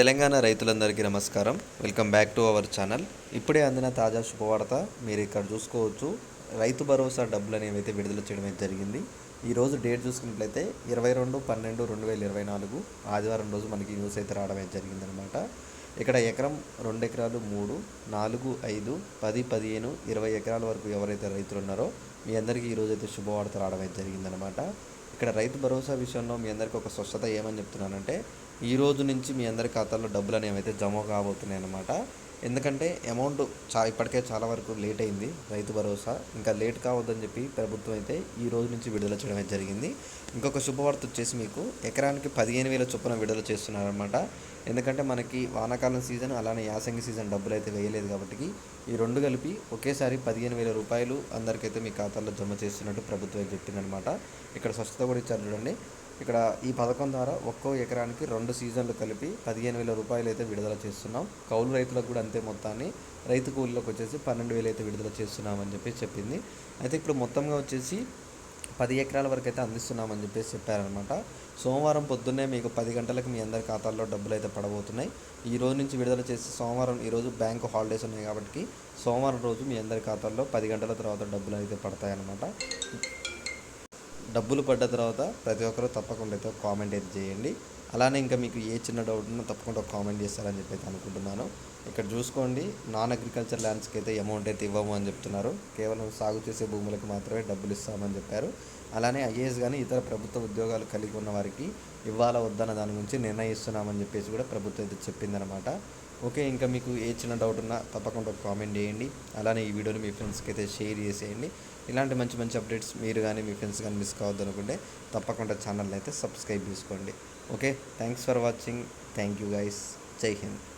తెలంగాణ రైతులందరికీ నమస్కారం. Welcome back to our channel. ఇప్పుడే అందిన తాజా శుభవార్త మీరు ఇక్కడ చూసుకోవచ్చు. రైతు భరోసా డబ్బులు అనేవి అయితే విడుదల చేయడం అయితే జరిగింది ఈరోజు డేట్ చూసుకున్నట్లయితే ఇరవై రెండు పన్నెండు రెండు వేల ఇరవై నాలుగు ఆదివారం రోజు మనకి న్యూస్ అయితే రావడం అయితే జరిగిందనమాట ఇక్కడ ఎకరం రెండు ఎకరాలు మూడు నాలుగు ఐదు పది పదిహేను ఇరవై ఎకరాల వరకు ఎవరైతే రైతులు ఉన్నారో మీ అందరికీ ఈరోజు అయితే శుభవార్త రావడం అయితే జరిగిందనమాట ఇక్కడ రైతు భరోసా విషయంలో మీ అందరికీ ఒక స్వచ్ఛత ఏమని చెప్తున్నానంటే ఈ రోజు నుంచి మీ అందరి ఖాతాల్లో డబ్బులు అనేవి అయితే జమ కాబోతున్నాయి అన్నమాట ఎందుకంటే అమౌంట్ చా ఇప్పటికే చాలా వరకు లేట్ అయింది రైతు భరోసా. ఇంకా లేట్ కావద్దని చెప్పి ప్రభుత్వం అయితే ఈ రోజు నుంచి విడుదల చేయడం జరిగింది. ఇంకొక శుభవార్త వచ్చేసి మీకు ఎకరానికి పదిహేను వేల చొప్పున విడుదల చేస్తున్నారనమాట ఎందుకంటే మనకి వానాకాలం సీజన్ అలానే యాసంగి సీజన్ డబ్బులు అయితే వేయలేదు కాబట్టి ఈ రెండు కలిపి ఒకేసారి పదిహేను వేల రూపాయలు అందరికైతే మీ ఖాతాలో జమ చేస్తున్నట్టు ప్రభుత్వం చెప్పిందనమాట ఇక్కడ స్వచ్ఛత కూడా ఇచ్చారు చూడండి. ఇక్కడ ఈ పథకం ద్వారా ఒక్కో ఎకరానికి రెండు సీజన్లు కలిపి పదిహేను వేల రూపాయలు అయితే విడుదల చేస్తున్నాం. కౌలు రైతులకు కూడా అంతే మొత్తాన్ని రైతు కూలీలకు వచ్చేసి పన్నెండు వేలు అయితే విడుదల చేస్తున్నామని చెప్పేసి చెప్పింది. అయితే ఇప్పుడు మొత్తంగా వచ్చేసి పది ఎకరాల వరకు అయితే అందిస్తున్నామని చెప్పేసి చెప్పారనమాట సోమవారం పొద్దున్నే మీకు పది గంటలకు మీ అందరి ఖాతాల్లో డబ్బులు అయితే పడబోతున్నాయి. ఈ రోజు నుంచి విడుదల చేసి సోమవారం ఈరోజు బ్యాంకు హాలిడేస్ ఉన్నాయి కాబట్టి సోమవారం రోజు మీ అందరి ఖాతాల్లో పది గంటల తర్వాత డబ్బులు అయితే పడతాయన్నమాట. డబ్బులు పడ్డ తర్వాత ప్రతి ఒక్కరూ తప్పకుండా అయితే కామెంట్ అయితే చేయండి. అలానే ఇంకా మీకు ఏ చిన్న డౌట్ ఉన్నా తప్పకుండా కామెంట్ చేస్తారని చెప్పి అయితే అనుకుంటున్నాను. ఇక్కడ చూసుకోండి నాన్ అగ్రికల్చర్ ల్యాండ్స్కి అయితే అమౌంట్ అయితే ఇవ్వము అని చెప్తున్నారు. కేవలం సాగు చేసే భూములకు మాత్రమే డబ్బులు ఇస్తామని చెప్పారు. అలానే ఐఏఎస్ కానీ ఇతర ప్రభుత్వ ఉద్యోగాలు కలిగి ఉన్న వారికి ఇవ్వాలా వద్దన్న దాని గురించి నిర్ణయిస్తున్నామని చెప్పేసి కూడా ప్రభుత్వం అయితే చెప్పిందనమాట ఓకే ఇంకా మీకు ఏ చిన్న డౌట్ ఉన్నా తప్పకుండా ఒక కామెంట్ చేయండి. అలానే ఈ వీడియోని మీ ఫ్రెండ్స్కి అయితే షేర్ చేసేయండి. ఇలాంటి మంచి మంచి అప్డేట్స్ మీరు కానీ మీ ఫ్రెండ్స్ కానీ మిస్ కావద్దు అనుకుంటే తప్పకుండా ఛానల్ని అయితే సబ్స్క్రైబ్ చేసుకోండి. Okay thanks for watching thank you guys జై హింద్